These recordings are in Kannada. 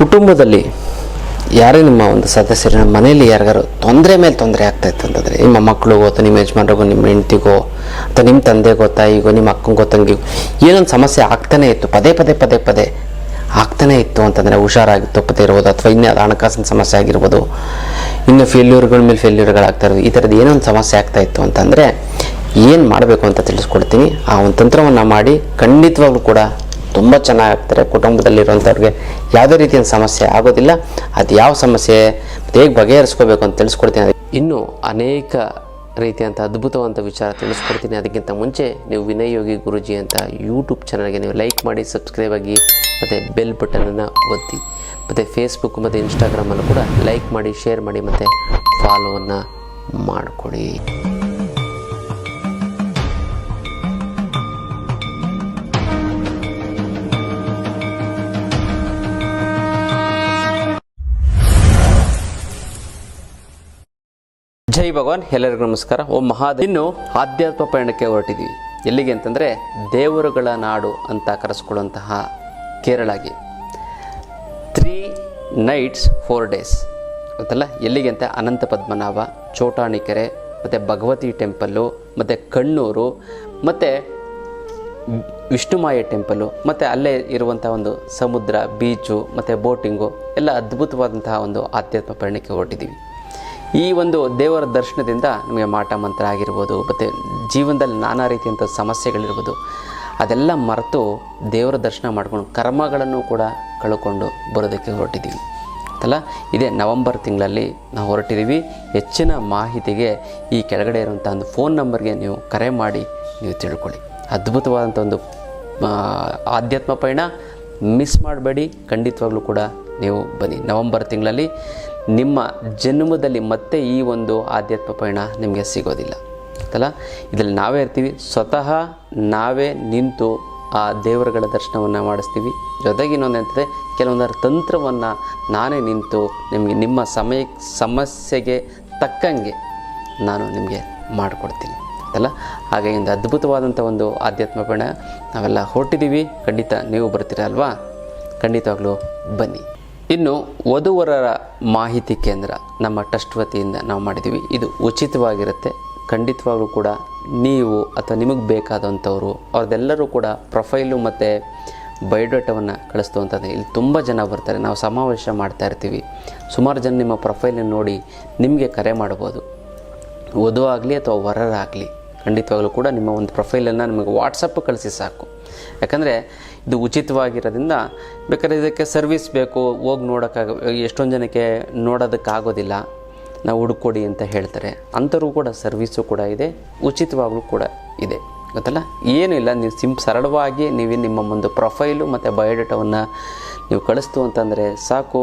ಕುಟುಂಬದಲ್ಲಿ ಯಾರೇ ನಿಮ್ಮ ಒಂದು ಸದಸ್ಯರು ಮನೆಯಲ್ಲಿ ಯಾರಿಗಾರು ತೊಂದರೆ ಮೇಲೆ ತೊಂದರೆ ಆಗ್ತಾ ಇತ್ತು ಅಂತಂದರೆ, ನಿಮ್ಮ ಮಕ್ಕಳಿಗೋ ಅಥವಾ ನಿಮ್ಮ ಯಜಮಾನ್ರಿಗೋ, ನಿಮ್ಮ ಹೆಂಡ್ತಿಗೋ ಅಥವಾ ನಿಮ್ಮ ತಂದೆಗೋ, ತಾಯಿಗೋ, ನಿಮ್ಮ ಅಕ್ಕಂಗೋ, ತಂಗಿಗೋ, ಏನೊಂದು ಸಮಸ್ಯೆ ಆಗ್ತಾನೆ ಇತ್ತು, ಪದೇ ಪದೇ ಪದೇ ಪದೇ ಆಗ್ತಾನೇ ಇತ್ತು ಅಂತಂದರೆ ಹುಷಾರಾಗಿ ತಪ್ಪದೇ ಇರ್ಬೋದು, ಅಥವಾ ಇನ್ನೂ ಹಣಕಾಸಿನ ಸಮಸ್ಯೆ ಆಗಿರ್ಬೋದು, ಇನ್ನು ಫೇಲ್ಯೂರ್ಗಳ ಮೇಲೆ ಫೇಲ್ಯೂರ್ಗಳಾಗ್ತಾ ಇರೋದು, ಈ ಥರದ್ದು ಏನೋ ಒಂದು ಸಮಸ್ಯೆ ಆಗ್ತಾ ಇತ್ತು ಅಂತಂದರೆ ಏನು ಮಾಡಬೇಕು ಅಂತ ತಿಳಿಸ್ಕೊಡ್ತೀನಿ. ಆ ಒಂದು ತಂತ್ರವನ್ನು ಮಾಡಿ ಖಂಡಿತವಾಗ್ಲೂ ಕೂಡ ತುಂಬ ಚೆನ್ನಾಗಾಗ್ತಾರೆ ಕುಟುಂಬದಲ್ಲಿರುವಂಥವ್ರಿಗೆ ಯಾವುದೇ ರೀತಿಯ ಸಮಸ್ಯೆ ಆಗೋದಿಲ್ಲ. ಅದು ಯಾವ ಸಮಸ್ಯೆ ಹೇಗೆ ಬಗೆಹರಿಸ್ಕೋಬೇಕು ಅಂತ ತಿಳಿಸ್ಕೊಡ್ತೀನಿ. ಇನ್ನೂ ಅನೇಕ ರೀತಿಯಂಥ ಅದ್ಭುತವಂತ ವಿಚಾರ ತಿಳಿಸ್ಕೊಡ್ತೀನಿ. ಅದಕ್ಕಿಂತ ಮುಂಚೆ ನೀವು ವಿನಯ್ ಯೋಗಿ ಗುರುಜಿ ಅಂತ ಯೂಟ್ಯೂಬ್ ಚಾನಲ್ಗೆ ನೀವು ಲೈಕ್ ಮಾಡಿ, ಸಬ್ಸ್ಕ್ರೈಬ್ ಆಗಿ, ಮತ್ತು ಬೆಲ್ ಬಟನನ್ನು ಒತ್ತಿ, ಮತ್ತು ಫೇಸ್ಬುಕ್ ಮತ್ತು ಇನ್ಸ್ಟಾಗ್ರಾಮಲ್ಲೂ ಕೂಡ ಲೈಕ್ ಮಾಡಿ, ಶೇರ್ ಮಾಡಿ, ಮತ್ತು ಫಾಲೋವನ್ನು ಮಾಡಿಕೊಡಿ. ಜೈ ಭಗವಾನ್, ಎಲ್ಲರಿಗೂ ನಮಸ್ಕಾರ. ಓಂ ಮಹಾದೇವ್. ಇನ್ನು ಆಧ್ಯಾತ್ಮ ಪಯಣಕ್ಕೆ ಹೊರಟಿದ್ವಿ. ಎಲ್ಲಿಗೆ ಅಂತಂದರೆ ದೇವರುಗಳ ನಾಡು ಅಂತ ಕರೆಸ್ಕೊಳ್ಳುವಂತಹ ಕೇರಳಗೆ ತ್ರೀ ನೈಟ್ಸ್ ಫೋರ್ ಡೇಸ್ ಗೊತ್ತಲ್ಲ? ಎಲ್ಲಿಗೆ ಅಂತ? ಅನಂತ ಪದ್ಮನಾಭ, ಚೋಟಾಣಿಕೆರೆ, ಮತ್ತು ಭಗವತಿ ಟೆಂಪಲ್ಲು, ಮತ್ತು ಕಣ್ಣೂರು, ಮತ್ತು ವಿಷ್ಣುಮಾಯ ಟೆಂಪಲ್ಲು, ಮತ್ತು ಅಲ್ಲೇ ಇರುವಂಥ ಒಂದು ಸಮುದ್ರ, ಬೀಚು, ಮತ್ತು ಬೋಟಿಂಗು, ಎಲ್ಲ ಅದ್ಭುತವಾದಂತಹ ಒಂದು ಆಧ್ಯಾತ್ಮ ಪಯಣಕ್ಕೆ ಹೊರಟಿದ್ದೀವಿ ಈ ಒಂದು ದೇವರ ದರ್ಶನದಿಂದ ನಮಗೆ ಮಾಟ ಮಂತ್ರ ಆಗಿರ್ಬೋದು, ಮತ್ತು ಜೀವನದಲ್ಲಿ ನಾನಾ ರೀತಿಯಂಥ ಸಮಸ್ಯೆಗಳಿರ್ಬೋದು, ಅದೆಲ್ಲ ಮರೆತು ದೇವರ ದರ್ಶನ ಮಾಡ್ಕೊಂಡು ಕರ್ಮಗಳನ್ನು ಕೂಡ ಕಳ್ಕೊಂಡು ಬರೋದಕ್ಕೆ ಹೊರಟಿದ್ದೀವಿ. ಅಲ್ಲ, ಇದೇ ನವಂಬರ್ ತಿಂಗಳಲ್ಲಿ ನಾವು ಹೊರಟಿದ್ದೀವಿ. ಹೆಚ್ಚಿನ ಮಾಹಿತಿಗೆ ಈ ಕೆಳಗಡೆ ಇರುವಂಥ ಒಂದು ಫೋನ್ ನಂಬರ್ಗೆ ನೀವು ಕರೆ ಮಾಡಿ ನೀವು ತಿಳ್ಕೊಳ್ಳಿ. ಅದ್ಭುತವಾದಂಥ ಒಂದು ಆಧ್ಯಾತ್ಮ ಪಯಣ ಮಿಸ್ ಮಾಡಬೇಡಿ. ಖಂಡಿತವಾಗ್ಲೂ ಕೂಡ ನೀವು ಬನ್ನಿ ನವಂಬರ್ ತಿಂಗಳಲ್ಲಿ. ನಿಮ್ಮ ಜನ್ಮದಲ್ಲಿ ಮತ್ತೆ ಈ ಒಂದು ಆಧ್ಯಾತ್ಮ ಪಯಣ ನಿಮಗೆ ಸಿಗೋದಿಲ್ಲ. ಅಲ್ಲ ಇದರಲ್ಲಿ ನಾವೇ ಇರ್ತೀವಿ. ಸ್ವತಃ ನಾವೇ ನಿಂತು ಆ ದೇವರುಗಳ ದರ್ಶನವನ್ನು ಮಾಡಿಸ್ತೀವಿ. ಜೊತೆಗೆ ಇನ್ನೊಂದು ಎಂತದೆ ಕೆಲವೊಂದರ ತಂತ್ರವನ್ನು ನಾನೇ ನಿಂತು ನಿಮಗೆ ನಿಮ್ಮ ಸಮಯ, ಸಮಸ್ಯೆಗೆ ತಕ್ಕಂಗೆ ನಾನು ನಿಮಗೆ ಮಾಡಿಕೊಡ್ತೀನಿ. ಅಲ್ಲ ಹಾಗೆ ಒಂದು ಅದ್ಭುತವಾದಂಥ ಒಂದು ಆಧ್ಯಾತ್ಮ ಪಯಣ ನಾವೆಲ್ಲ ಹೊರಟಿದ್ದೀವಿ. ಖಂಡಿತ ನೀವು ಬರ್ತೀರ ಅಲ್ವಾ? ಖಂಡಿತವಾಗ್ಲೂ ಬನ್ನಿ. ಇನ್ನು ವಧುವರರ ಮಾಹಿತಿ ಕೇಂದ್ರ ನಮ್ಮ ಟ್ರಸ್ಟ್ ವತಿಯಿಂದ ನಾವು ಮಾಡಿದ್ದೀವಿ. ಇದು ಉಚಿತವಾಗಿರುತ್ತೆ. ಖಂಡಿತವಾಗ್ಲೂ ಕೂಡ ನೀವು ಅಥವಾ ನಿಮಗೆ ಬೇಕಾದಂಥವ್ರು, ಅವ್ರದ್ದೆಲ್ಲರೂ ಕೂಡ ಪ್ರೊಫೈಲು ಮತ್ತು ಬಯೋಡಾಟವನ್ನು ಕಳಿಸ್ತುವಂಥದ್ದು. ಇಲ್ಲಿ ತುಂಬ ಜನ ಬರ್ತಾರೆ. ನಾವು ಸಮಾವೇಶ ಮಾಡ್ತಾ ಇರ್ತೀವಿ. ಸುಮಾರು ಜನ ನಿಮ್ಮ ಪ್ರೊಫೈಲನ್ನು ನೋಡಿ ನಿಮಗೆ ಕರೆ ಮಾಡ್ಬೋದು. ವಧು ಆಗಲಿ ಅಥವಾ ವರರಾಗಲಿ, ಖಂಡಿತವಾಗಲೂ ಕೂಡ ನಿಮ್ಮ ಒಂದು ಪ್ರೊಫೈಲನ್ನು ನಿಮಗೆ ವಾಟ್ಸಪ್ ಕಳಿಸಿ ಸಾಕು. ಯಾಕಂದರೆ ಇದು ಉಚಿತವಾಗಿರೋದ್ರಿಂದ ಬೇಕಾದ್ರೆ ಇದಕ್ಕೆ ಸರ್ವಿಸ್ ಬೇಕು, ಹೋಗಿ ನೋಡೋಕ್ಕಾಗ, ಎಷ್ಟೊಂದು ಜನಕ್ಕೆ ನೋಡೋದಕ್ಕಾಗೋದಿಲ್ಲ. ನಾವು ಹುಡುಕೊಡಿ ಅಂತ ಹೇಳ್ತಾರೆ. ಅಂಥವ್ರಿಗೂ ಕೂಡ ಸರ್ವಿಸು ಕೂಡ ಇದೆ ಉಚಿತವಾಗೂ ಕೂಡ ಇದೆ. ಗೊತ್ತಲ್ಲ? ಏನೂ ಇಲ್ಲ, ನೀವು ಸಿಂ, ಸರಳವಾಗಿ ನೀವು ನಿಮ್ಮ ಒಂದು ಪ್ರೊಫೈಲು ಮತ್ತು ಬಯೋಡೇಟಾವನ್ನು ನೀವು ಕಳಿಸ್ತು ಅಂತಂದರೆ ಸಾಕು.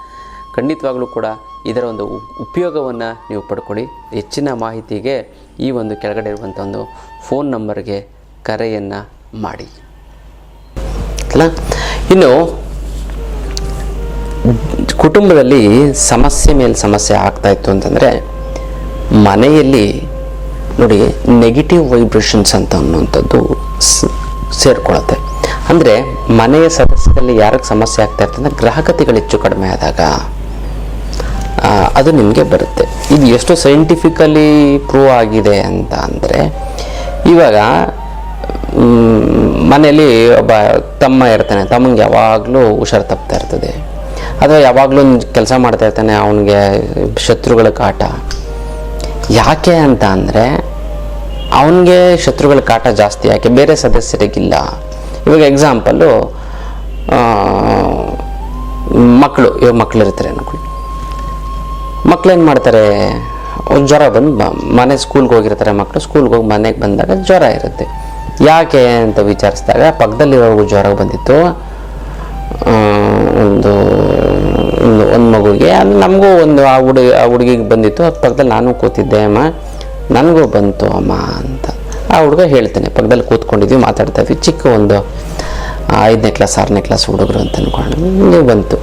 ಖಂಡಿತವಾಗ್ಲೂ ಕೂಡ ಇದರ ಒಂದು ಉಪಯೋಗವನ್ನು ನೀವು ಪಡ್ಕೊಳ್ಳಿ. ಹೆಚ್ಚಿನ ಮಾಹಿತಿಗೆ ಈ ಒಂದು ಕೆಳಗಡೆ ಇರುವಂಥ ಒಂದು ಫೋನ್ ನಂಬರ್ಗೆ ಕರೆಯನ್ನು ಮಾಡಿ. ಅಲ್ಲ? ಇನ್ನು, ಕುಟುಂಬದಲ್ಲಿ ಸಮಸ್ಯೆ ಮೇಲೆ ಸಮಸ್ಯೆ ಆಗ್ತಾ ಇತ್ತು ಅಂತಂದರೆ, ಮನೆಯಲ್ಲಿ ನೋಡಿ ನೆಗೆಟಿವ್ ವೈಬ್ರೇಷನ್ಸ್ ಅಂತ ಅನ್ನುವಂಥದ್ದು ಸೇರ್ಕೊಳ್ಳುತ್ತೆ ಅಂದರೆ ಮನೆಯ ಸದಸ್ಯರಲ್ಲಿ ಯಾರಿಗೆ ಸಮಸ್ಯೆ ಆಗ್ತಾ ಇರ್ತಂದ್ರೆ ಗ್ರಾಹಕತೆಗಳು ಹೆಚ್ಚು ಕಡಿಮೆ ಆದಾಗ ಅದು ನಿಮಗೆ ಬರುತ್ತೆ. ಇದು ಎಷ್ಟು ಸೈಂಟಿಫಿಕಲಿ ಪ್ರೂವ್ ಆಗಿದೆ ಅಂತ ಅಂದರೆ, ಇವಾಗ ಮನೆಯಲ್ಲಿ ಒಬ್ಬ ತಮ್ಮ ಇರ್ತಾನೆ, ತಮ್ಮಂಗೆ ಯಾವಾಗಲೂ ಹುಷಾರು ತಪ್ತಾ ಇರ್ತದೆ. ಅಥವಾ ಯಾವಾಗಲೂ ಕೆಲಸ ಮಾಡ್ತಾ ಇರ್ತಾನೆ, ಅವನಿಗೆ ಶತ್ರುಗಳ ಕಾಟ. ಯಾಕೆ ಅಂತ ಅಂದರೆ, ಅವನಿಗೆ ಶತ್ರುಗಳ ಕಾಟ ಜಾಸ್ತಿ, ಯಾಕೆ? ಬೇರೆ ಸದಸ್ಯರಿಗಿಲ್ಲ. ಇವಾಗ ಎಕ್ಸಾಂಪಲ್ಲು ಮಕ್ಕಳು ಇವಾಗ ಮಕ್ಕಳು ಇರ್ತಾರೆ ಅನ್ಕೊಳ್ಳಿ ಮಕ್ಳು ಏನು ಮಾಡ್ತಾರೆ? ಒಂದ್ ಜ್ವರ ಬಂದು ಮನೆ ಸ್ಕೂಲ್ಗೆ ಹೋಗಿರ್ತಾರೆ ಮಕ್ಕಳು ಸ್ಕೂಲ್ಗೆ ಹೋಗಿ ಮನೆಗೆ ಬಂದಾಗ ಜ್ವರ ಇರುತ್ತೆ. ಯಾಕೆ ಅಂತ ವಿಚಾರಿಸಿದಾಗ ಪಕ್ಕದಲ್ಲಿರೋರ್ಗೂ ಜ್ವರ ಬಂದಿತ್ತು. ಒಂದು ಒಂದು ಮಗುಗೆ ಅಲ್ಲಿ ನಮಗೂ ಒಂದು, ಆ ಹುಡುಗ ಆ ಹುಡುಗಿಗೆ ಬಂದಿತ್ತು. ಅದು ಪಕ್ಕದಲ್ಲಿ ನಾನು ಕೂತಿದ್ದೆ, ಅಮ್ಮ. ನನಗೂ ಬಂತು, ಅಮ್ಮ ಅಂತ. ಆ ಹುಡುಗ ಹೇಳ್ತಾನೆ ಪಕ್ಕದಲ್ಲಿ ಕೂತ್ಕೊಂಡಿದ್ವಿ ಮಾತಾಡ್ತಾ ಇದ್ವಿ ಚಿಕ್ಕ ಒಂದು ಐದನೇ ಕ್ಲಾಸ್, ಆರನೇ ಕ್ಲಾಸ್ ಹುಡುಗರು ಅಂತ ಅಂದ್ಕೊಂಡು ನೀವು ಬಂತು.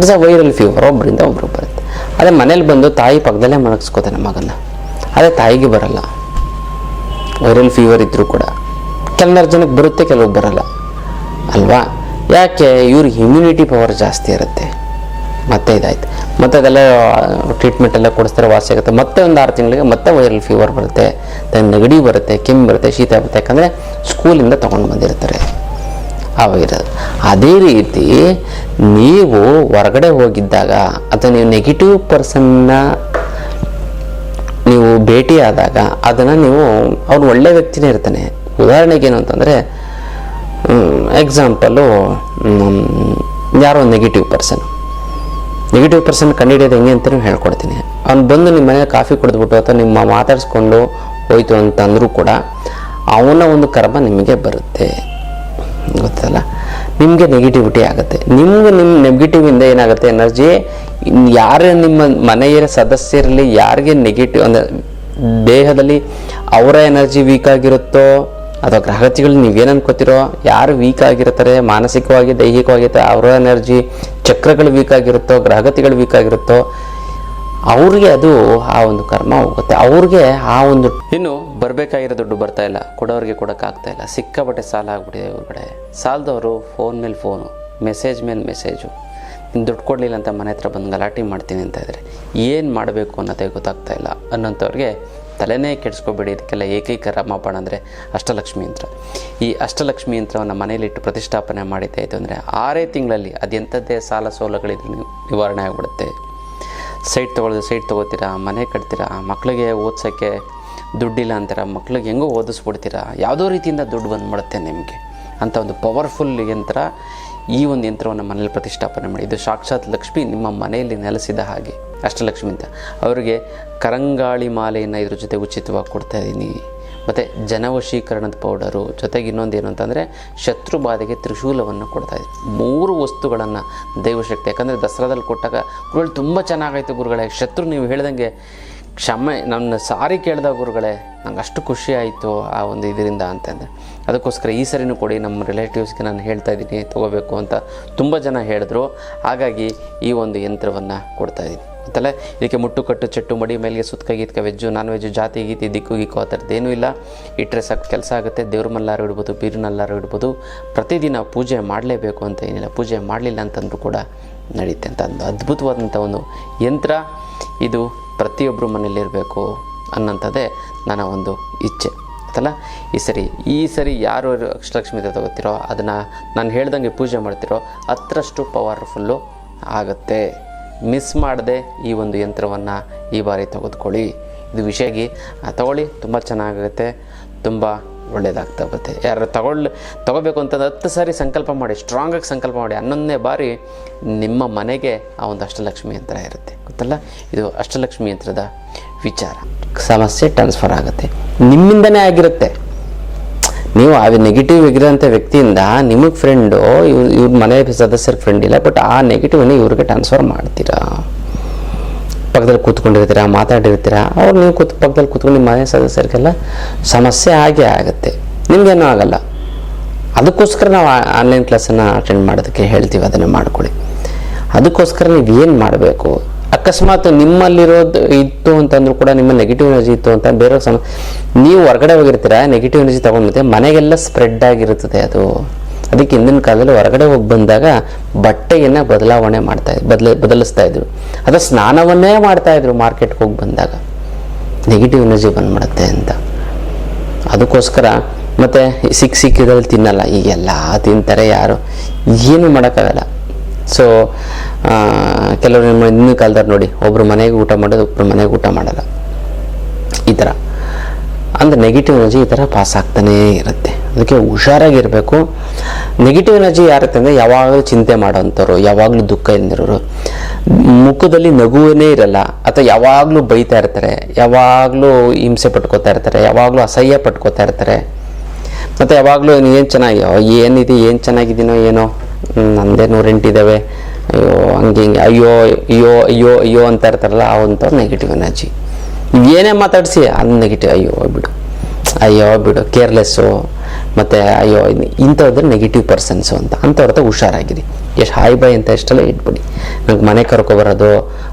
ಇಸ್ ಅ ವೈರಲ್ ಫೀವರ್ ಒಬ್ಬರಿಂದ ಒಬ್ಬರು ಬರುತ್ತೆ. ಅದೇ ಮನೇಲಿ ಬಂದು ತಾಯಿ ಪಕ್ಕದಲ್ಲೇ ಮಲಗಿಸ್ಕೋತಾನೆ ಮಗನ ಅದೇ ತಾಯಿಗೆ ಬರಲ್ಲ. ವೈರಲ್ ಫೀವರ್ ಇದ್ದರೂ ಕೂಡ. ಕೆಲವರು ಜನಕ್ಕೆ ಬರುತ್ತೆ ಕೆಲವು ಬರಲ್ಲ. ಅಲ್ವಾ? ಯಾಕೆ? ಇವ್ರಿಗೆ ಇಮ್ಯುನಿಟಿ ಪವರ್ ಜಾಸ್ತಿ ಇರುತ್ತೆ. ಮತ್ತೆ ಇದಾಯ್ತು. ಮತ್ತೆ ಅದೆಲ್ಲ ಟ್ರೀಟ್ಮೆಂಟ್ ಎಲ್ಲ ಕೊಡಿಸ್ತಾರೆ ವಾಸಿ ಆಗುತ್ತೆ. ಮತ್ತೆ ಒಂದು ಆರು ತಿಂಗಳಿಗೆ ಮತ್ತೆ ವೈರಲ್ ಫೀವರ್ ಬರುತ್ತೆ. ನೆಗಡಿ ಬರುತ್ತೆ, ಕೆಮ್ಮು ಬರುತ್ತೆ, ಶೀತ ಬರುತ್ತೆ. ಯಾಕಂದರೆ ಸ್ಕೂಲಿಂದ ತೊಗೊಂಡು ಬಂದಿರ್ತಾರೆ. ಆ ವೈರಸ್ ಅದೇ ರೀತಿ ನೀವು ಹೊರಗಡೆ ಹೋಗಿದ್ದಾಗ ಅಥವಾ ನೀವು ನೆಗೆಟಿವ್ ಪರ್ಸನ್ನ ನೀವು ಭೇಟಿಯಾದಾಗ ಅದನ್ನು ನೀವು ಅವ್ನು ಒಳ್ಳೆ ವ್ಯಕ್ತಿನೇ ಇರ್ತಾನೆ. ಉದಾಹರಣೆಗೆ ಏನು ಅಂತಂದರೆ ಎಕ್ಸಾಂಪಲು ಯಾರೋ ನೆಗೆಟಿವ್ ಪರ್ಸನ್ ನೆಗೆಟಿವ್ ಪರ್ಸನ್ ಕಂಡುಹಿಡಿಯೋದು ಹೆಂಗೆ ಅಂತಲೂ ಹೇಳ್ಕೊಡ್ತೀನಿ. ಅವ್ನು ಬಂದು ನಿಮ್ಮ ಮನೆಗೆ ಕಾಫಿ ಕುಡಿದ್ಬಿಟ್ಟು ಅಥವಾ ನಿಮ್ಮ ಮಾತಾಡಿಸ್ಕೊಂಡು ಹೋಯ್ತು ಅಂತಂದರೂ ಕೂಡ ಅವನ ಒಂದು ಕರ್ಮ ನಿಮಗೆ ಬರುತ್ತೆ. ಗೊತ್ತಲ್ಲ? ನಿಮಗೆ ನೆಗೆಟಿವಿಟಿ ಆಗುತ್ತೆ. ನಿಮ್ಗೆ ನಿಮ್ಮ ನೆಗೆಟಿವಿಂದ ಏನಾಗುತ್ತೆ ಎನರ್ಜಿ ಯಾರೇ ನಿಮ್ಮ ಮನೆಯ ಸದಸ್ಯರಲ್ಲಿ ಯಾರಿಗೆ ನೆಗೆಟಿವ್ ಅಂದರೆ ದೇಹದಲ್ಲಿ ಅವರ ಎನರ್ಜಿ ವೀಕ್ ಆಗಿರುತ್ತೋ, ಅಥವಾ ಗ್ರಹಗತಿಗಳು ನೀವೇನು ಅನ್ಕೋತಿರೋ, ಯಾರು ವೀಕ್ ಆಗಿರ್ತಾರೆ, ಮಾನಸಿಕವಾಗಿ ದೈಹಿಕವಾಗಿರ್ತಾರೆ ಅವರ ಎನರ್ಜಿ ಚಕ್ರಗಳು ವೀಕ್ ಆಗಿರುತ್ತೋ, ಗ್ರಹಗತಿಗಳು ವೀಕ್ ಆಗಿರುತ್ತೋ, ಅವ್ರಿಗೆ ಅದು ಆ ಒಂದು ಕರ್ಮ ಹೋಗುತ್ತೆ. ಅವ್ರಿಗೆ ಆ ಒಂದು ಇನ್ನು ಬರಬೇಕಾಗಿರೋ ದುಡ್ಡು ಬರ್ತಾ ಇಲ್ಲ, ಕೊಡೋರಿಗೆ ಕೊಡೋಕ್ಕಾಗ್ತಾ ಇಲ್ಲ. ಸಿಕ್ಕಾಪಟ್ಟೆ ಸಾಲ ಆಗ್ಬಿಟ್ಟಿದೆ ಇವ್ರ ಸಾಲದವರು ಫೋನ್ ಮೇಲೆ ಫೋನು ಮೆಸೇಜ್ ಮೇಲೆ ಮೆಸೇಜು ನೀನು ದುಡ್ಡು ಕೊಡಲಿಲ್ಲ ಅಂತ ಮನೆ ಹತ್ರ ಬಂದು ಗಲಾಟೆ ಮಾಡ್ತೀನಿ ಅಂತ ಇದ್ದಾರೆ ಏನು ಮಾಡಬೇಕು ಅನ್ನೋದೇ ಗೊತ್ತಾಗ್ತಾ ಇಲ್ಲ. ಅನ್ನೋಂಥವ್ರಿಗೆ ತಲೆನೇ ಕೆಡಿಸ್ಕೊಬೇಡಿ, ಇದಕ್ಕೆಲ್ಲ ಏಕೈಕ ರಾಮಬಾಣ ಅಂದರೆ ಅಷ್ಟಲಕ್ಷ್ಮಿ ಯಂತ್ರ. ಈ ಅಷ್ಟಲಕ್ಷ್ಮಿ ಯಂತ್ರವನ್ನು ಮನೆಯಲ್ಲಿಟ್ಟು ಪ್ರತಿಷ್ಠಾಪನೆ ಮಾಡಿದ್ದಾಯಿತು ಅಂದರೆ ಆರೇ ತಿಂಗಳಲ್ಲಿ ಅದೆಂಥದ್ದೇ ಸಾಲ ಸೋಲಗಳಿದ್ರು ನೀವು ನಿವಾರಣೆ ಆಗಿಬಿಡುತ್ತೆ. ಸೈಟ್ ತೊಗೊಳ್ಳೋದು ಸೈಟ್ ತೊಗೋತೀರಾ, ಮನೆ ಕಟ್ತೀರಾ ಮಕ್ಕಳಿಗೆ ಓದ್ಸೋಕ್ಕೆ ದುಡ್ಡಿಲ್ಲ ಅಂತೀರ, ಮಕ್ಳಿಗೆ ಹೆಂಗೋ ಓದಿಸ್ಬಿಡ್ತೀರಾ, ಯಾವುದೋ ರೀತಿಯಿಂದ ದುಡ್ಡು ಬಂದ್ಬಿಡುತ್ತೆ ನಿಮಗೆ ಅಂತ ಒಂದು ಪವರ್ಫುಲ್ ಯಂತ್ರ ಈ ಒಂದು ಯಂತ್ರವನ್ನು ಮನೇಲಿ ಪ್ರತಿಷ್ಠಾಪನೆ ಮಾಡಿ. ಇದು ಸಾಕ್ಷಾತ್ ಲಕ್ಷ್ಮಿ ನಿಮ್ಮ ಮನೆಯಲ್ಲಿ ನೆಲೆಸಿದ ಹಾಗೆ. ಅಷ್ಟಲಕ್ಷ್ಮಿ ಅಂತ. ಅವರಿಗೆ ಕರಂಗಾಳಿ ಮಾಲೆಯನ್ನು ಇದ್ರ ಜೊತೆ ಉಚಿತವಾಗಿ ಕೊಡ್ತಾ ಇದ್ದೀನಿ ಮತ್ತು ಜನವಶೀಕರಣದ ಪೌಡರು, ಜೊತೆಗೆ ಇನ್ನೊಂದು ಏನು ಅಂತಂದರೆ ಶತ್ರು ಬಾಧೆಗೆ ತ್ರಿಶೂಲವನ್ನು ಕೊಡ್ತಾ ಇದ್ವಿ ಮೂರು ವಸ್ತುಗಳನ್ನು ದೈವಶಕ್ತಿ. ಯಾಕಂದರೆ ದಸರಾದಲ್ಲಿ ಕೊಟ್ಟಾಗ ಗುರುಗಳು ತುಂಬ ಚೆನ್ನಾಗಾಯಿತು ಗುರುಗಳೇ. ಶತ್ರು ನೀವು ಹೇಳ್ದಂಗೆ ಕ್ಷಮೆ, ನನ್ನ ಸಾರಿ ಕೇಳಿದ ಗುರುಗಳೇ ನಂಗೆ ಅಷ್ಟು ಖುಷಿ ಆಯಿತು ಆ ಒಂದು ಇದರಿಂದ ಅಂತಂದರೆ. ಅದಕ್ಕೋಸ್ಕರ ಈ ಸರಿನೂ ಕೊಡಿ, ನಮ್ಮ ರಿಲೇಟಿವ್ಸ್ಗೆ ನಾನು ಹೇಳ್ತಾ ಇದ್ದೀನಿ, ತೊಗೋಬೇಕು ಅಂತ ತುಂಬ ಜನ ಹೇಳಿದ್ರು. ಹಾಗಾಗಿ ಈ ಒಂದು ಯಂತ್ರವನ್ನು ಕೊಡ್ತಾ ಇದ್ದೀನಿ. ಗೊತ್ತಲ್ಲ? ಇದಕ್ಕೆ ಮುಟ್ಟು, ಕಟ್ಟು, ಚೆಟ್ಟು, ಮಡಿ ಮೇಲೆ ಸುತ್ತಕ ಗೀತ್ಕ ವೆಜ್ಜು ನಾನ್ ವೆಜ್ಜು ಜಾತಿ, ಗೀತಿ, ದಿಕ್ಕು, ಗಿಕ್ಕು, ಆ ಥರದ್ದೇನೂ ಇಲ್ಲ. ಇಟ್ಟರೆ ಸಾಕು, ಕೆಲಸ ಆಗುತ್ತೆ, ದೇವ್ರ ಮಲ್ಲಾರು ಇಡ್ಬೋದು ಬೀರಿನಲ್ಲಾರು ಇಡ್ಬೋದು. ಪ್ರತಿದಿನ ಪೂಜೆ ಮಾಡಲೇಬೇಕು ಅಂತ ಏನಿಲ್ಲ. ಪೂಜೆ ಮಾಡಲಿಲ್ಲ ಅಂತಂದ್ರೂ ಕೂಡ ನಡೆಯುತ್ತೆ ಅಂತ ಒಂದು ಅದ್ಭುತವಾದಂಥ ಒಂದು ಯಂತ್ರ. ಇದು ಪ್ರತಿಯೊಬ್ಬರು ಮನೆಯಲ್ಲಿರಬೇಕು ಅನ್ನೋಂಥದ್ದೇ ನನ್ನ ಒಂದು ಇಚ್ಛೆ. ಆಯ್ತಲ್ಲ? ಈ ಸರಿ ಈ ಸರಿ ಯಾರು ಅಕ್ಷಲಕ್ಷ್ಮಿ ತಗೋತಿರೋ ಅದನ್ನು ನಾನು ಹೇಳ್ದಂಗೆ ಪೂಜೆ ಮಾಡ್ತಿರೋ ಹತ್ತರಷ್ಟು ಪವರ್ಫುಲ್ಲು ಆಗುತ್ತೆ. ಮಿಸ್ ಮಾಡದೆ ಈ ಒಂದು ಯಂತ್ರವನ್ನು ಈ ಬಾರಿ ತೆಗೆದುಕೊಳ್ಳಿ. ಇದು ವಿಷಯಗಿ ತಗೊಳ್ಳಿ, ತುಂಬ ಚೆನ್ನಾಗುತ್ತೆ. ತುಂಬ ಒಳ್ಳೆಯದಾಗ್ತಾ ಬರುತ್ತೆ ಯಾರು ತಗೊಳ್ಳಿ, ತಗೋಬೇಕು ಅಂತಂದ್ರೆ ಹತ್ತು ಸಾರಿ ಸಂಕಲ್ಪ ಮಾಡಿ ಸ್ಟ್ರಾಂಗಾಗಿ ಸಂಕಲ್ಪ ಮಾಡಿ, ಹನ್ನೊಂದನೇ ಬಾರಿ ನಿಮ್ಮ ಮನೆಗೆ ಆ ಒಂದು ಅಷ್ಟಲಕ್ಷ್ಮಿ ಯಂತ್ರ ಇರುತ್ತೆ. ಗೊತ್ತಲ್ಲ? ಇದು ಅಷ್ಟಲಕ್ಷ್ಮಿ ಯಂತ್ರದ ವಿಚಾರ. ಸಮಸ್ಯೆ ಟ್ರಾನ್ಸ್ಫರ್ ಆಗುತ್ತೆ. ನಿಮ್ಮಿಂದನೇ ಆಗಿರುತ್ತೆ. ನೀವು ಆ ನೆಗೆಟಿವ್ ಆಗಿರೋಂಥ ವ್ಯಕ್ತಿಯಿಂದ ನಿಮಗೆ ಫ್ರೆಂಡು ಇವ್ರು, ಇವ್ರ ಮನೆ ಸದಸ್ಯರ ಫ್ರೆಂಡ್ ಇಲ್ಲ ಬಟ್ ಆ ನೆಗೆಟಿವನ್ನು ಇವ್ರಿಗೆ ಟ್ರಾನ್ಸ್ಫರ್ ಮಾಡ್ತೀರಾ? ಪಕ್ಕದಲ್ಲಿ ಕೂತ್ಕೊಂಡಿರ್ತೀರಾ, ಮಾತಾಡಿರ್ತೀರಾ, ಅವ್ರು ನೀವು ಕೂತ್, ಪಕ್ಕದಲ್ಲಿ ಕೂತ್ಕೊಂಡು ಮನೆ ಸದಸ್ಯರಿಗೆಲ್ಲ ಸಮಸ್ಯೆ ಆಗೇ ಆಗುತ್ತೆ. ನಿಮಗೇನೂ ಆಗಲ್ಲ. ಅದಕ್ಕೋಸ್ಕರ ನಾವು ಆನ್ಲೈನ್ ಕ್ಲಾಸನ್ನು ಅಟೆಂಡ್ ಮಾಡೋದಕ್ಕೆ ಹೇಳ್ತೀವಿ, ಅದನ್ನು ಮಾಡ್ಕೊಳ್ಳಿ. ಅದಕ್ಕೋಸ್ಕರ ನೀವು ಏನು ಮಾಡಬೇಕು? ಅಕಸ್ಮಾತ್ ನಿಮ್ಮಲ್ಲಿರೋದು ಇತ್ತು ಅಂತಂದ್ರೂ ಕೂಡ ನಿಮ್ಮ ನೆಗೆಟಿವ್ ಎನರ್ಜಿ ಇತ್ತು ಅಂತ ಬೇರೆ ಸಮ, ನೀವು ಹೊರಗಡೆ ಹೋಗಿರ್ತೀರಾ ನೆಗೆಟಿವ್ ಎನರ್ಜಿ ತೊಗೊಂಡ್ಬತ್ತೆ ಮನೆಗೆಲ್ಲ ಸ್ಪ್ರೆಡ್ ಆಗಿರುತ್ತದೆ ಅದು. ಅದಕ್ಕೆ ಹಿಂದಿನ ಕಾಲದಲ್ಲಿ ಹೊರಗಡೆ ಹೋಗಿ ಬಂದಾಗ ಬಟ್ಟೆಯನ್ನು ಬದಲಾವಣೆ ಮಾಡ್ತಾ ಬದಲ, ಬದಲಿಸ್ತಾ ಇದ್ರು. ಅದು ಸ್ನಾನವನ್ನೇ ಮಾಡ್ತಾ ಇದ್ರು ಮಾರ್ಕೆಟ್ಗೆ ಹೋಗಿ ಬಂದಾಗ. ನೆಗೆಟಿವ್ ಎನರ್ಜಿ ಬಂದ್ಬಿಡುತ್ತೆ ಅಂತ. ಅದಕ್ಕೋಸ್ಕರ ಮತ್ತು ಸಿಕ್ಕ ಸಿಕ್ಕಿದ್ರಲ್ಲಿ ತಿನ್ನಲ್ಲ. ಈಗೆಲ್ಲ ತಿಂತಾರೆ ಯಾರು. ಏನು ಮಾಡೋಕ್ಕಾಗಲ್ಲ. ಸೊ ಕೆಲವರು ಹಿಂದಿನ ಕಾಲದವ್ರು ನೋಡಿ ಒಬ್ಬರು ಮನೆಗೆ ಊಟ ಮಾಡೋದು ಒಬ್ಬರು ಮನೆಗೆ ಊಟ ಮಾಡಲ್ಲ. ಅಂದರೆ ನೆಗೆಟಿವ್ ಎನರ್ಜಿ ಈ ಥರ ಪಾಸ್ ಆಗ್ತಾನೇ ಇರುತ್ತೆ. ಅದಕ್ಕೆ ಹುಷಾರಾಗಿರಬೇಕು. ನೆಗೆಟಿವ್ ಎನರ್ಜಿ ಯಾರುತ್ತೆ ಅಂದರೆ ಯಾವಾಗಲೂ ಚಿಂತೆ ಮಾಡೋಂಥವ್ರು, ಯಾವಾಗಲೂ ದುಃಖ ಇಲ್ದಿರೋರು. ಮುಖದಲ್ಲಿ ನಗುವೇ ಇರಲ್ಲ. ಅಥವಾ ಯಾವಾಗಲೂ ಬೈತಾ ಇರ್ತಾರೆ, ಯಾವಾಗಲೂ ಹಿಂಸೆ ಪಟ್ಕೋತಾ ಇರ್ತಾರೆ, ಯಾವಾಗಲೂ ಅಸಹ್ಯ ಪಟ್ಕೋತಾ ಇರ್ತಾರೆ. ಮತ್ತು ಯಾವಾಗಲೂ ಏನು ಚೆನ್ನಾಗಿ ಏನಿದೆ, ಏನು ಚೆನ್ನಾಗಿದ್ದೀನೋ ಏನೋ? ನಂದೇ ನೂರೆಂಟಿದ್ದಾವೆ ಅಯ್ಯೋ, ಹಂಗೆ ಹಿಂಗೆ, ಅಯ್ಯೋ ಅಯ್ಯೋ ಅಯ್ಯೋ ಅಯ್ಯೋ ಅಂತ ಇರ್ತಾರಲ್ಲ ಆ ಒಂಥವ್ರು ನೆಗೆಟಿವ್ ಎನರ್ಜಿ ಏನೇ ಮಾತಾಡಿಸಿ ಅದು ನೆಗೆಟಿವ್ ಅಯ್ಯೋ, ಬಿಡು. ಅಯ್ಯೋ, ಬಿಡು ಕೇರ್ಲೆಸ್ಸು ಮತ್ತು ಅಯ್ಯೋ ಇಂಥವ್ರದ್ದು ನೆಗೆಟಿವ್ ಪರ್ಸನ್ಸು ಅಂತ. ಅಂಥವ್ರ ಹತ್ರ ಹುಷಾರಾಗಿರಿ. ಎಷ್ಟು ಹಾಯ್ ಬಾಯ್ ಅಂತ ಎಷ್ಟೆಲ್ಲ ಇಟ್ಬಿಡಿ. ನಂಗೆ ಮನೆ ಕರ್ಕೊಬರೋದು,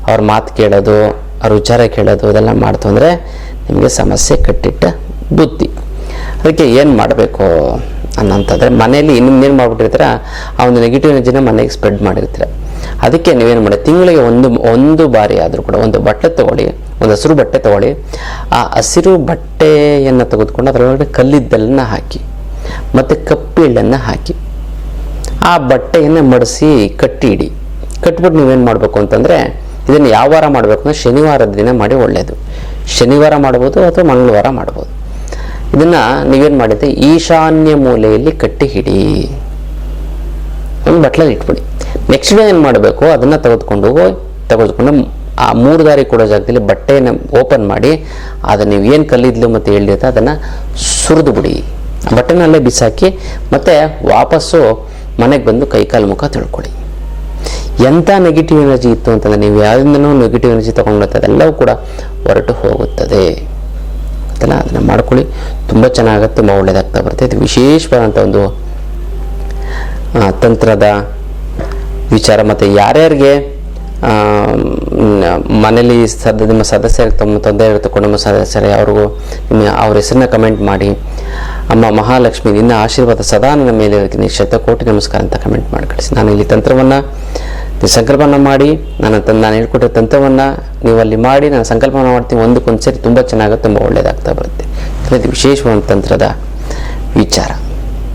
ಅವ್ರ ಮಾತು ಕೇಳೋದು, ಅವ್ರ ವಿಚಾರ ಕೇಳೋದು ಅದೆಲ್ಲ ಮಾಡ್ತು ಅಂದರೆ ನಿಮಗೆ ಸಮಸ್ಯೆ ಕಟ್ಟಿಟ್ಟ ಬುದ್ಧಿ. ಅದಕ್ಕೆ ಏನು ಮಾಡಬೇಕು ಅನ್ನೋಂಥದ್ರೆ ಮನೆಯಲ್ಲಿ ಇನ್ನೇನು ಮಾಡ್ಬಿಟ್ಟಿರ್ತೀರ ಆ ಒಂದು ನೆಗೆಟಿವ್ ಎನರ್ಜಿನ ಮನೆಗೆ ಸ್ಪ್ರೆಡ್ ಮಾಡಿರ್ತೀರ. ಅದಕ್ಕೆ ನೀವೇನು ಮಾಡಿ, ತಿಂಗಳಿಗೆ ಒಂದು ಒಂದು ಬಾರಿ ಆದರೂ ಕೂಡ, ಒಂದು ಬಟ್ಟೆ ತೊಗೊಳ್ಳಿ. ಒಂದು ಹಸಿರು ಬಟ್ಟೆ ತಗೊಳ್ಳಿ. ಆ ಹಸಿರು ಬಟ್ಟೆಯನ್ನು ತೆಗೆದುಕೊಂಡು ಅದರೊಳಗಡೆ ಕಲ್ಲಿದ್ದಲನ್ನು ಹಾಕಿ, ಮತ್ತು ಕಪ್ಪಿಳ್ಳನ್ನು ಹಾಕಿ, ಆ ಬಟ್ಟೆಯನ್ನು ಮಡಿಸಿ ಕಟ್ಟಿ ಇಡಿ ಕಟ್ಬಿಟ್ಟು ನೀವೇನು ಮಾಡಬೇಕು ಅಂತಂದರೆ, ಇದನ್ನು ಯಾವ ವಾರ ಮಾಡಬೇಕು ಅಂದರೆ ಶನಿವಾರದ ದಿನ ಮಾಡಿ ಒಳ್ಳೆಯದು ಶನಿವಾರ ಮಾಡ್ಬೋದು ಅಥವಾ ಮಂಗಳವಾರ ಮಾಡ್ಬೋದು. ಇದನ್ನು ನೀವೇನು ಮಾಡಿದ್ರೆ? ಈಶಾನ್ಯ ಮೂಲೆಯಲ್ಲಿ ಕಟ್ಟಿ ಹಿಡಿ ಒಂದು ಬಟ್ಲಲ್ಲಿ ಇಟ್ಬಿಡಿ. ನೆಕ್ಸ್ಟ್ ಡೇ ಏನು ಮಾಡಬೇಕು? ಅದನ್ನು ತೆಗೆದುಕೊಂಡು ತೆಗೆದುಕೊಂಡು ಆ ಮೂರು ದಾರಿ ಕೊಡೋ ಜಾಗದಲ್ಲಿ ಬಟ್ಟೆಯನ್ನು ಓಪನ್ ಮಾಡಿ ಅದನ್ನು ನೀವು ಏನು ಕಲ್ಲಿದ್ಲು ಮತ್ತು ಹೇಳಿರುತ್ತೆ ಅದನ್ನು ಸುರಿದು ಬಿಡಿ. ಬಟ್ಟೆನಲ್ಲೇ ಬಿಸಾಕಿ ಮತ್ತು ವಾಪಸ್ಸು ಮನೆಗೆ ಬಂದು ಕೈಕಾಲು ಮುಖ ತಿಳ್ಕೊಳ್ಳಿ ಎಂಥ ನೆಗೆಟಿವ್ ಎನರ್ಜಿ ಇತ್ತು ಅಂತಂದರೆ ನೀವು ಯಾವುದಿಂದನೂ ನೆಗೆಟಿವ್ ಎನರ್ಜಿ ತೊಗೊಂಡಿರುತ್ತೆ ಅದೆಲ್ಲವೂ ಕೂಡ ಹೊರಟು ಹೋಗುತ್ತದೆ. ಗೊತ್ತಲ್ಲ? ಅದನ್ನು ಮಾಡ್ಕೊಳ್ಳಿ. ತುಂಬ ಚೆನ್ನಾಗುತ್ತೆ, ತುಂಬ ಒಳ್ಳೆಯದಾಗ್ತಾ ಬರುತ್ತೆ. ಇದು ವಿಶೇಷವಾದಂಥ ಒಂದು ತಂತ್ರದ ವಿಚಾರ. ಮತ್ತು ಯಾರ್ಯಾರಿಗೆ ಮನೇಲಿ ಸದ ನಿಮ್ಮ ಸದಸ್ಯರಿಗೆ ತಮ್ಮ ತೊಂದರೆ ಇರುತ್ತೆ ಕುಟುಂಬ ಸದಸ್ಯರೇ, ಅವ್ರಿಗೂ ನಿಮ್ಮ, ಅವ್ರ ಹೆಸರನ್ನ ಕಮೆಂಟ್ ಮಾಡಿ. ಅಮ್ಮ ಮಹಾಲಕ್ಷ್ಮಿ, ನಿನ್ನ ಆಶೀರ್ವಾದ ಸದಾ ನನ್ನ ಮೇಲೆ ಇರ್ತೀನಿ ಶತಕೋಟಿ ನಮಸ್ಕಾರ ಅಂತ ಕಮೆಂಟ್ ಮಾಡಿ ಕಳಿಸಿ. ನಾನು ಇಲ್ಲಿ ತಂತ್ರವನ್ನು ನೀವು ಸಂಕಲ್ಪನ ಮಾಡಿ ನಾನು ತಂದು, ನಾನು ಹೇಳ್ಕೊಟ್ಟಿರೋ ತಂತ್ರವನ್ನು ನೀವು ಅಲ್ಲಿ ಮಾಡಿ, ನಾನು ಸಂಕಲ್ಪನ ಮಾಡ್ತೀನಿ. ಒಂದಕ್ಕೊಂದು ಸರಿ ತುಂಬ ಚೆನ್ನಾಗುತ್ತೆ, ತುಂಬ ಒಳ್ಳೆಯದಾಗ್ತಾ ಬರುತ್ತೆ. ವಿಶೇಷವಾದ ತಂತ್ರದ ವಿಚಾರ.